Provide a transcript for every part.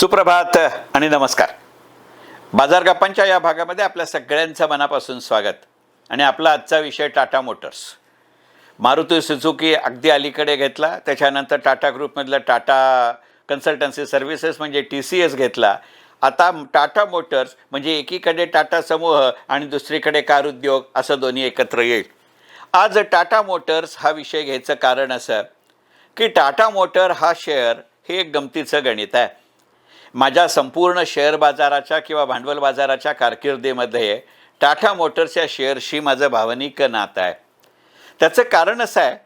सुप्रभात आणि नमस्कार. बाजार गप्पांच्या या भागामध्ये आपल्या सगळ्यांचं मनापासून स्वागत आणि आपला आजचा विषय टाटा मोटर्स. मारुती सुझुकी अगदी अलीकडे घेतला त्याच्यानंतर टाटा ग्रुपमधलं टाटा कन्सल्टन्सी सर्व्हिसेस म्हणजे टी सी एस घेतला. आता टाटा मोटर्स म्हणजे एकीकडे टाटा समूह आणि दुसरीकडे कार उद्योग असं दोन्ही एकत्र येईल. आज टाटा मोटर्स हा विषय घ्यायचं कारण असं की टाटा मोटर हा शेअर हे एक गमतीचं गणित आहे. माझ्या संपूर्ण शेअर बाजाराच्या किंवा भांडवल बाजाराच्या कारकिर्दीमध्ये टाटा मोटर्सच्या शेअरशी माझं भावनिक नातं आहे. त्याचं कारण असं आहे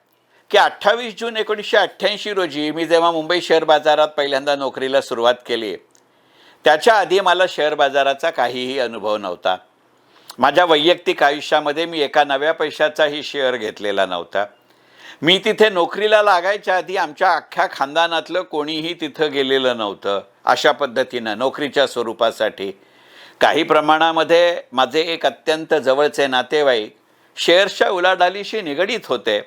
की अठ्ठावीस जून एकोणीसशे अठ्ठ्याऐंशी रोजी मी जेव्हा मुंबई शेअर बाजारात पहिल्यांदा नोकरीला सुरुवात केली त्याच्या आधी मला शेअर बाजाराचा काहीही अनुभव नव्हता. माझ्या वैयक्तिक आयुष्यामध्ये मी एका नव्या पैशाचाही शेअर घेतलेला नव्हता. मी तिथे नोकरीला लागायच्या आधी आमच्या अख्ख्या खानदानातलं कोणीही तिथं गेलेलं नव्हतं अशा पद्धतीनं नोकरीच्या स्वरूपासाठी. काही प्रमाणामध्ये माझे एक अत्यंत जवळचे नातेवाईक शेअर्सच्या उलाढालीशी निगडीत होते.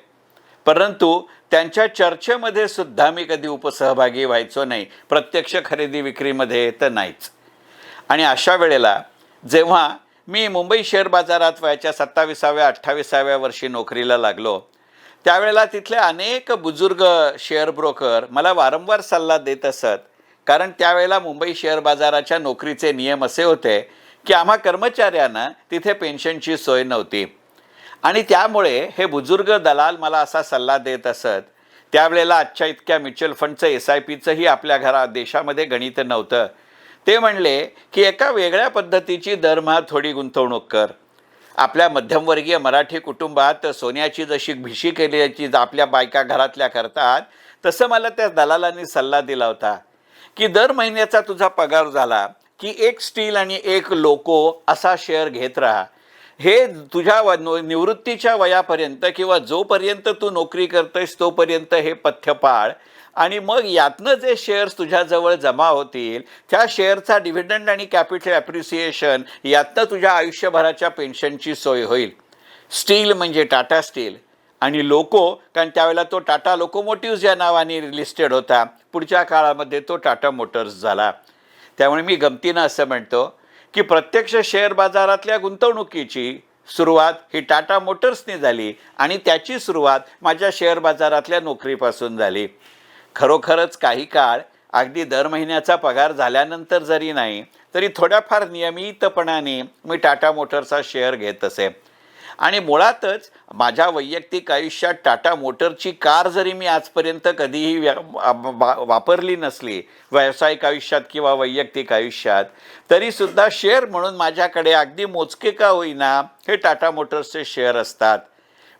परंतु त्यांच्या चर्चेमध्ये सुद्धा मी कधी उपसहभागी व्हायचो नाही प्रत्यक्ष खरेदी विक्रीमध्ये तर नाहीच. आणि अशा वेळेला जेव्हा मी मुंबई शेअर बाजारात वयाच्या सत्ताविसाव्या अठ्ठावीसाव्या वर्षी नोकरीला लागलो त्यावेळेला तिथले अनेक बुजुर्ग शेअर ब्रोकर मला वारंवार सल्ला देत असत. कारण त्यावेळेला मुंबई शेअर बाजाराच्या नोकरीचे नियम असे होते की आम्हा कर्मचाऱ्यांना तिथे पेन्शनची सोय नव्हती. आणि त्यामुळे हे बुजुर्ग दलाल मला असा सल्ला देत असत. त्यावेळेला आजच्या इतक्या म्युच्युअल फंडचं एस आय पीचंही आपल्या घरा देशामध्ये गणित नव्हतं. ते म्हणले की एका वेगळ्या पद्धतीची दरमहा थोडी गुंतवणूक कर. आपल्या मध्यमवर्गीय मराठी कुटुंबात सोन्याची जशी भिशी केल्याची आपल्या बायका घरातल्या करतात तसं मला त्या दलालांनी सल्ला दिला होता की दर महिन्याचा तुझा पगार झाला की एक स्टील आणि एक लोको असा शेअर घेत राहा. हे तुझ्या व- निवृत्तीच्या वयापर्यंत किंवा जोपर्यंत तू नोकरी करतेस तोपर्यंत हे पथ्य पाळ आणि मग यातनं जे शेअर्स तुझ्याजवळ जमा होतील त्या शेअरचा डिव्हिडंड आणि कॅपिटल ॲप्रिसिएशन यातनं तुझ्या आयुष्यभराच्या पेन्शनची सोय होईल. स्टील म्हणजे टाटा स्टील आणि लोको कारण त्यावेळेला तो टाटा लोकोमोटिव्ज या नावाने लिस्टेड होता. पुढच्या काळामध्ये तो टाटा मोटर्स झाला. त्यामुळे मी गमतीनं असं म्हणतो की प्रत्यक्ष शेअर बाजारातल्या गुंतवणुकीची सुरुवात ही टाटा मोटर्सने झाली आणि त्याची सुरुवात माझ्या शेअर बाजारातल्या नोकरीपासून झाली. खरोखरच काही काळ अगदी दर महिन्याचा पगार झाल्यानंतर जरी नाही तरी थोड्याफार नियमितपणाने मी टाटा मोटरचा शेअर घेत असे. आणि मुळातच माझ्या वैयक्तिक आयुष्यात टाटा मोटरची कार जरी मी आजपर्यंत कधीही व्या- वापरली नसली व्यावसायिक आयुष्यात किंवा वैयक्तिक आयुष्यात तरीसुद्धा शेअर म्हणून माझ्याकडे अगदी मोजके का होईना हे टाटा मोटर्सचे शेअर असतात.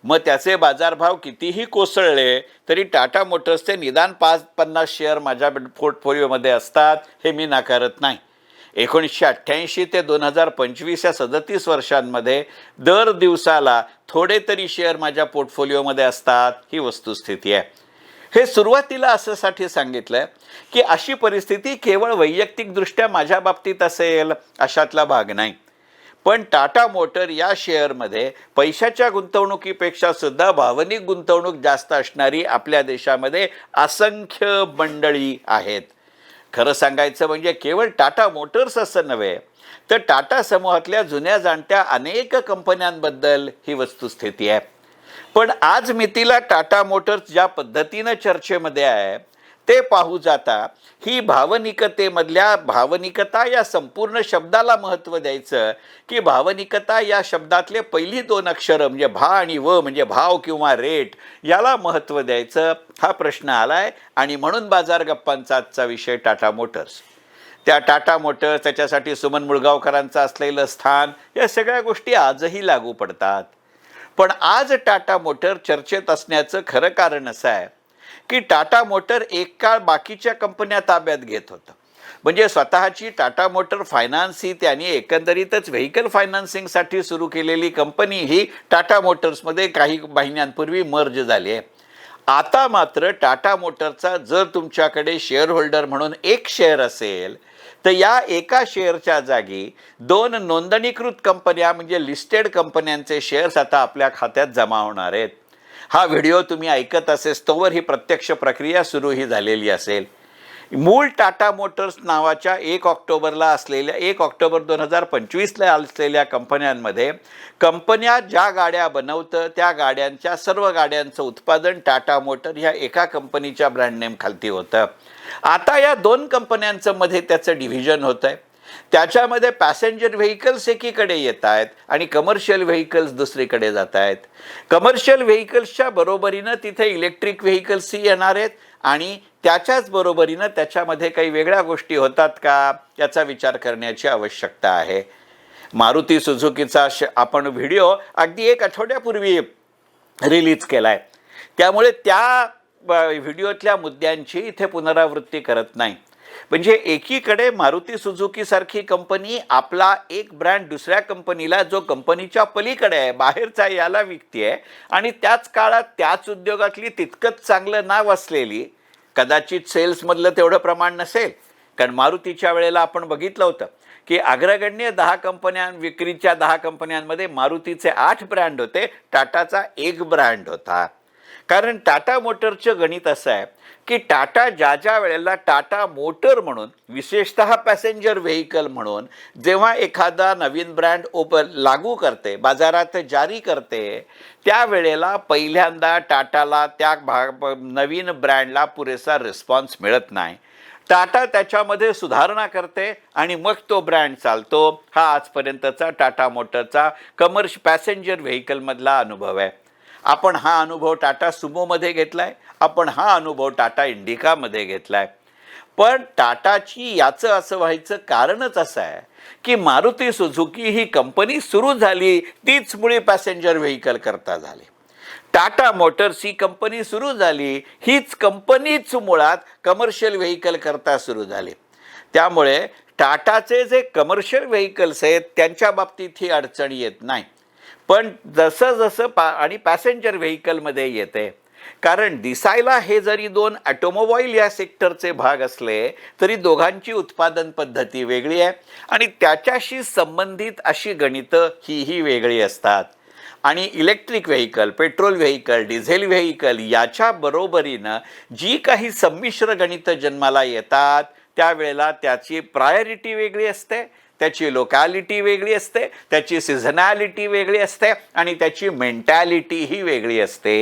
मग त्याचे बाजारभाव कितीही कोसळले तरी टाटा मोटर्सचे निदान पाच पन्नास शेअर माझ्या पोर्टफोलिओमध्ये असतात हे मी नाकारत नाही. एकोणीसशे अठ्ठ्याऐंशी ते दोन हजार पंचवीस या सदतीस वर्षांमध्ये दर दिवसाला थोडे तरी शेअर माझ्या पोर्टफोलिओमध्ये असतात ही वस्तुस्थिती आहे. हे सुरुवातीला असंसाठी सांगितलं की अशी परिस्थिती केवळ वैयक्तिकदृष्ट्या माझ्या बाबतीत असेल अशातला भाग नाही. पण टाटा मोटर या शेअरमध्ये पैशाच्या गुंतवणुकीपेक्षा सुद्धा भावनिक गुंतवणूक जास्त असणारी आपल्या देशामध्ये असंख्य मंडळी आहेत. खरं सांगायचं म्हणजे केवळ टाटा मोटर्स असं नव्हे तर टाटा समूहातल्या जुन्या जाणत्या अनेक कंपन्यांबद्दल ही वस्तुस्थिती आहे. पण आज मितीला टाटा मोटर्स ज्या पद्धतीनं चर्चेमध्ये आहे ते पाहू जाता ही भावनिकतेमधल्या भावनिकता या संपूर्ण शब्दाला महत्त्व द्यायचं की भावनिकता या शब्दातले पहिली दोन अक्षरं म्हणजे भा आणि व म्हणजे भाव किंवा रेट याला महत्त्व द्यायचं हा प्रश्न आलाय. आणि म्हणून बाजार गप्पांचा आजचा विषय टाटा मोटर्स. त्या टाटा मोटर्स त्याच्यासाठी सुमन मुळगावकरांचं असलेलं स्थान या सगळ्या गोष्टी आजही लागू पडतात. पण आज टाटा मोटर चर्चेत असण्याचं खरं कारण असं आहे की टाटा मोटर एक काळ बाकीच्या कंपन्या ताब्यात घेत होतं. म्हणजे स्वतःची टाटा मोटर फायनान्स ही त्यांनी एकंदरीतच व्हेकल फायनान्सिंगसाठी सुरू केलेली कंपनी ही टाटा मोटर्समध्ये काही महिन्यांपूर्वी मर्ज झाली आहे. आता मात्र टाटा मोटरचा जर तुमच्याकडे शेअर होल्डर म्हणून एक शेअर असेल तर या एका शेअरच्या जागी दोन नोंदणीकृत कंपन्या म्हणजे लिस्टेड कंपन्यांचे शेअर्स आता आपल्या खात्यात जमा होणार आहेत. हा व्हिडिओ तुम्ही ऐकत असेस तोवर ही प्रत्यक्ष प्रक्रिया सुरू ही झालेली असेल. मूळ टाटा मोटर्स नावाच्या एक ऑक्टोबरला असलेल्या एक ऑक्टोबर दोन हजार पंचवीसला असलेल्या कंपन्यांमध्ये कंपन्या ज्या गाड्या बनवतं त्या गाड्यांच्या सर्व गाड्यांचं उत्पादन टाटा मोटर ह्या एका कंपनीच्या ब्रँड खालती होतं. आता या दोन कंपन्यांचं मध्ये त्याचं डिव्हिजन होतं आहे त्याच्यामध्ये पॅसेंजर व्हेकल्स एकीकडे येत आहेत आणि कमर्शियल व्हेकल्स दुसरीकडे जात आहेत. कमर्शियल व्हेकल्सच्या बरोबरीनं तिथे इलेक्ट्रिक व्हेकल्सही येणार आहेत आणि त्याच्याच बरोबरीनं त्याच्यामध्ये काही वेगळ्या गोष्टी होतात का याचा विचार करण्याची आवश्यकता आहे. मारुती सुझुकीचा श आपण व्हिडिओ अगदी एक आठवड्यापूर्वी रिलीज केला आहे त्यामुळे त्या व्हिडिओतल्या मुद्द्यांची इथे पुनरावृत्ती करत नाही. म्हणजे एकीकडे मारुती सुझुकीसारखी कंपनी आपला एक ब्रँड दुसऱ्या कंपनीला जो कंपनीच्या पलीकडे आहे बाहेरचा याला विकते आणि त्याच काळात त्याच उद्योगातली तितकंच चांगलं नाव असलेली कदाचित सेल्समधलं तेवढं प्रमाण नसेल कारण मारुतीच्या वेळेला आपण बघितलं होतं की अग्रगण्य दहा कंपन्यां विक्रीच्या दहा कंपन्यांमध्ये मारुतीचे आठ ब्रँड होते टाटाचा एक ब्रँड होता. कारण टाटा मोटरचं गणित असं आहे की टाटा ज्या ज्या वेळेला टाटा मोटर म्हणून विशेषतः पॅसेंजर व्हेकल म्हणून जेव्हा एखादा नवीन ब्रँड ओप लागू करते बाजारात जारी करते त्यावेळेला पहिल्यांदा टाटाला त्या भाग नवीन ब्रँडला पुरेसा रिस्पॉन्स मिळत नाही. टाटा त्याच्यामध्ये सुधारणा करते आणि मग तो ब्रँड चालतो. हा आजपर्यंतचा टाटा मोटरचा कमर्श पॅसेंजर व्हेकलमधला अनुभव आहे. आपण हा अनुभव टाटा सुमोमध्ये घेतला आहे आपण हा अनुभव टाटा इंडिकामध्ये घेतला आहे पण टाटाची याचं असं व्हायचं कारणच असं आहे की मारुती सुझुकी ही कंपनी सुरू झाली तीच मुळे पॅसेंजर व्हेकल करता झाली. टाटा मोटर्स ही कंपनी सुरू झाली हीच कंपनीच मुळात कमर्शियल व्हेकल करता सुरू झाली. त्यामुळे टाटाचे जे कमर्शियल व्हेकल्स आहेत त्यांच्या बाबतीत ही अडचण येत नाही. पण जसं जसं पा आणि पॅसेंजर व्हेकलमध्ये येते. कारण दिसायला हे जरी दोन ॲटोमोबाईल या सेक्टरचे भाग असले तरी दोघांची उत्पादन पद्धती वेगळी आहे. आणि त्याच्याशी संबंधित अशी गणितं हीही वेगळी असतात. आणि electric vehicle petrol vehicle diesel vehicle याच्या बरोबरीनं जी काही संमिश्र गणितं जन्माला येतात त्यावेळेला त्याची प्रायोरिटी वेगळी असते. त्याची लोकॅलिटी वेगळी असते त्याची सिझनॅलिटी वेगळी असते आणि त्याची मेंटॅलिटीही वेगळी असते.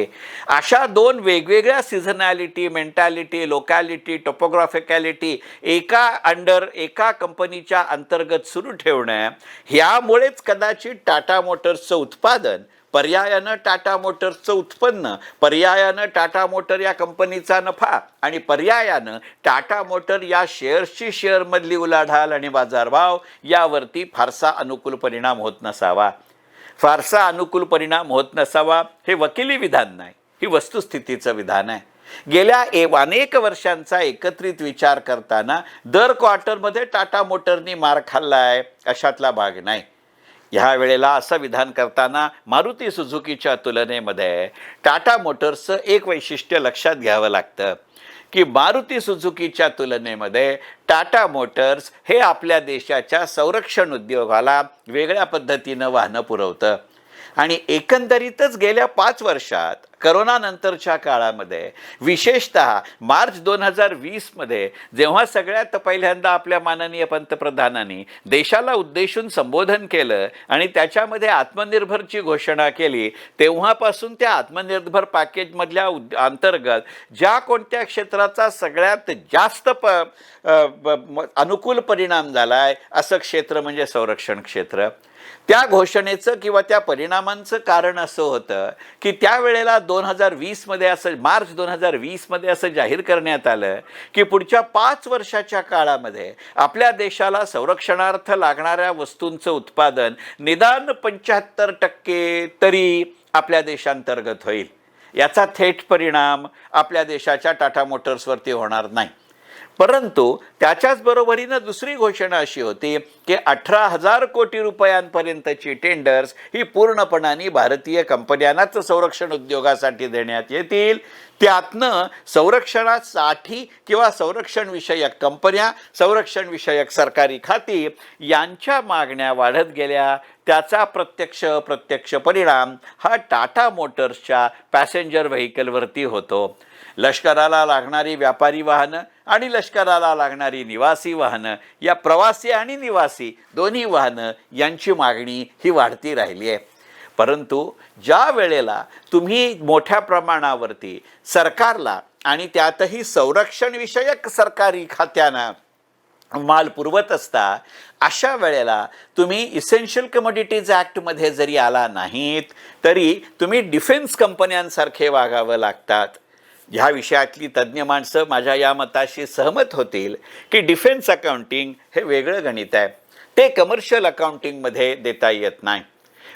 अशा दोन वेगवेगळ्या सिझनॅलिटी मेंटॅलिटी लोकॅलिटी टोपोग्राफिकॅलिटी एका अंडर एका कंपनीच्या अंतर्गत सुरू ठेवणं ह्यामुळेच कदाचित टाटा मोटर्सचं उत्पादन पर्यायानं टाटा मोटर्सचं उत्पन्न पर्यायानं टाटा मोटर या कंपनीचा नफा आणि पर्यायानं टाटा मोटर या शेअर्सची शेअरमधली उलाढाल आणि बाजारभाव यावरती फारसा अनुकूल परिणाम होत नसावा. फारसा अनुकूल परिणाम होत नसावा हे वकिली विधान नाही ही वस्तुस्थितीचं विधान आहे. गेल्या ए अनेक वर्षांचा एकत्रित विचार करताना दर क्वार्टरमध्ये टाटा मोटरनी मार खाल्ला आहे अशातला भाग नाही. ह्या वेळेला असं विधान करताना मारुती सुझुकीच्या तुलनेमध्ये टाटा मोटर्सचं एक वैशिष्ट्य लक्षात घ्यावं लागतं की मारुती सुझुकीच्या तुलनेमध्ये टाटा मोटर्स हे आपल्या देशाच्या संरक्षण उद्योगाला वेगळ्या पद्धतीनं वाहनं पुरवतं. आणि एकंदरीतच गेल्या पाच वर्षात करोनानंतरच्या काळामध्ये विशेषत मार्च दोन हजार वीसमध्ये जेव्हा सगळ्यात पहिल्यांदा आपल्या माननीय पंतप्रधानांनी देशाला उद्देशून संबोधन केलं आणि त्याच्यामध्ये आत्मनिर्भरची घोषणा केली तेव्हापासून त्या आत्मनिर्भर पॅकेजमधल्या उद अंतर्गत ज्या कोणत्या क्षेत्राचा सगळ्यात जास्त प अनुकूल परिणाम झाला आहे असं क्षेत्र म्हणजे संरक्षण क्षेत्र. त्या घोषणेचं किंवा त्या परिणामांचं कारण असं होतं की त्यावेळेला दोन हजार वीसमध्ये असं मार्च दोन हजार वीसमध्ये असं जाहीर करण्यात आलं की पुढच्या पाच वर्षाच्या काळामध्ये आपल्या देशाला संरक्षणार्थ लागणाऱ्या वस्तूंचं उत्पादन निदान पंच्याहत्तर टक्के तरी आपल्या देशांतर्गत होईल. याचा थेट परिणाम आपल्या देशाच्या टाटा मोटर्सवरती होणार नाही. परंतु त्याच्याच बरोबरीनं दुसरी घोषणा अशी होती की अठरा हजार कोटी रुपयांपर्यंतची टेंडर्स ही पूर्णपणाने भारतीय कंपन्यांनाच संरक्षण उद्योगासाठी देण्यात येतील. त्यातनं संरक्षणासाठी किंवा संरक्षण विषयक कंपन्या संरक्षण विषयक सरकारी खाती यांच्या मागण्या वाढत गेल्या. त्याचा प्रत्यक्ष अप्रत्यक्ष परिणाम हा टाटा मोटर्सच्या पॅसेंजर व्हेकलवरती होतो. लष्कराला लागणारी व्यापारी वाहनं आणि लष्कराला लागणारी निवासी वाहनं या प्रवासी आणि निवासी दोन्ही वाहनं यांची मागणी ही वाढती राहिली आहे. परंतु ज्या वेळेला तुम्ही मोठ्या प्रमाणावरती सरकारला आणि त्यातही संरक्षणविषयक सरकारी खात्यांना माल पुरवत असता अशा वेळेला तुम्ही इसेन्शियल कमोडिटीज ॲक्टमध्ये जरी आला नाहीत तरी तुम्ही डिफेन्स कंपन्यांसारखे वागावं लागतात. ह्या विषयातली तज्ज्ञ माणसं माझ्या या मताशी सहमत होतील की डिफेन्स अकाउंटिंग हे वेगळं गणित आहे. ते कमर्शियल अकाउंटिंगमध्ये देता येत नाही.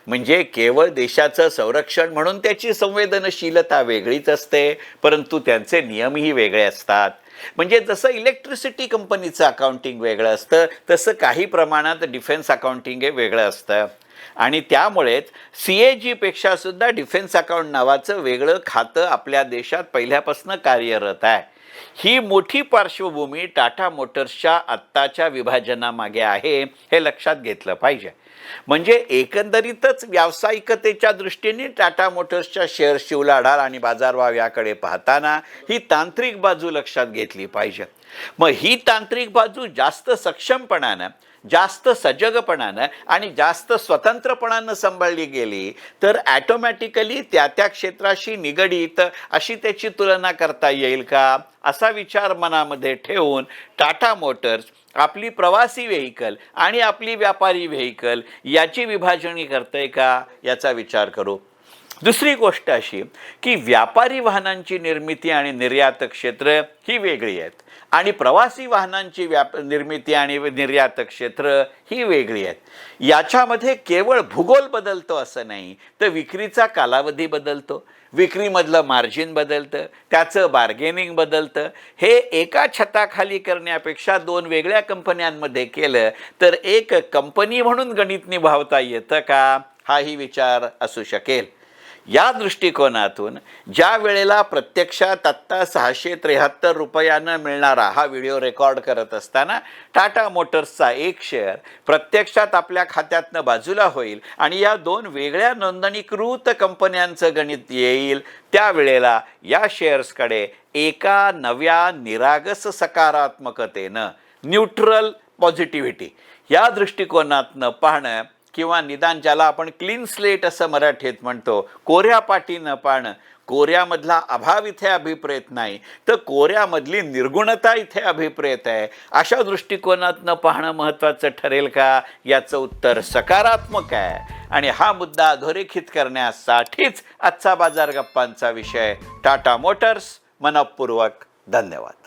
म्हणजे केवळ देशाचं संरक्षण म्हणून त्याची संवेदनशीलता वेगळीच असते परंतु त्यांचे नियमही वेगळे असतात. म्हणजे जसं इलेक्ट्रिसिटी कंपनीचं अकाउंटिंग वेगळं असतं तसं काही प्रमाणात डिफेन्स अकाउंटिंग हे वेगळं असतं. आणि त्यामुळेच सी ए जीपेक्षा सुद्धा डिफेन्स अकाउंट नावाचं वेगळं खातं आपल्या देशात पहिल्यापासून कार्यरत आहे. ही मोठी पार्श्वभूमी टाटा मोटर्सच्या आत्ताच्या विभाजनामागे आहे हे लक्षात घेतलं पाहिजे. म्हणजे एकंदरीतच व्यावसायिकतेच्या दृष्टीने टाटा मोटर्सच्या शेअर्सची उलाढाल आणि बाजारभाव याकडे पाहताना ही तांत्रिक बाजू लक्षात घेतली पाहिजे. मग ही तांत्रिक बाजू जास्त सक्षमपणानं जास्त सजगपणानं आणि जास्त स्वतंत्रपणानं सांभाळली गेली तर ॲटोमॅटिकली त्या त्या क्षेत्राशी निगडीत अशी त्याची तुलना करता येईल का? असा विचार मनामध्ये ठेवून टाटा मोटर्स आपली प्रवासी व्हेकल आणि आपली व्यापारी व्हेकल याची विभाजणी करते का? याचा विचार करू. दुसरी गोष्ट अशी की व्यापारी वाहनांची निर्मिती आणि निर्यात क्षेत्र ही वेगळी आहेत. आणि प्रवासी वाहनांची व्याप निर्मिती आणि निर्यात क्षेत्र ही वेगळी आहेत. याच्यामध्ये केवळ भूगोल बदलतो असं नाही तर विक्रीचा कालावधी बदलतो विक्रीमधलं मार्जिन बदलतं त्याचं बार्गेनिंग बदलतं. हे एका छताखाली करण्यापेक्षा दोन वेगळ्या कंपन्यांमध्ये केलं तर एक कंपनी म्हणून गणित निभावता येतं का? हाही विचार असू शकेल. या दृष्टिकोनातून ज्या वेळेला प्रत्यक्षात आत्ता सहाशे त्र्याहत्तर रुपयानं मिळणारा हा व्हिडिओ रेकॉर्ड करत असताना टाटा मोटर्सचा एक शेअर प्रत्यक्षात आपल्या खात्यातनं बाजूला होईल आणि या दोन वेगळ्या नोंदणीकृत कंपन्यांचं गणित येईल त्यावेळेला या शेअर्सकडे एका नव्या निरागस सकारात्मकतेनं न्यूट्रल पॉझिटिव्हिटी. या दृष्टिकोनातनं पाहणं किंवा निदान ज्याला आपण क्लीन स्लेट असं मराठीत म्हणतो कोऱ्या पाटीनं पाहणं कोऱ्यामधला अभाव इथे अभिप्रेत नाही. तर कोऱ्यामधली निर्गुणता इथे अभिप्रेत आहे. अशा दृष्टिकोनातनं पाहणं महत्त्वाचं ठरेल का? याचं उत्तर सकारात्मक आहे. आणि हा मुद्दा अधोरेखित करण्यासाठीच आजचा बाजार गप्पांचा विषय. टाटा मोटर्स मनपूर्वक धन्यवाद.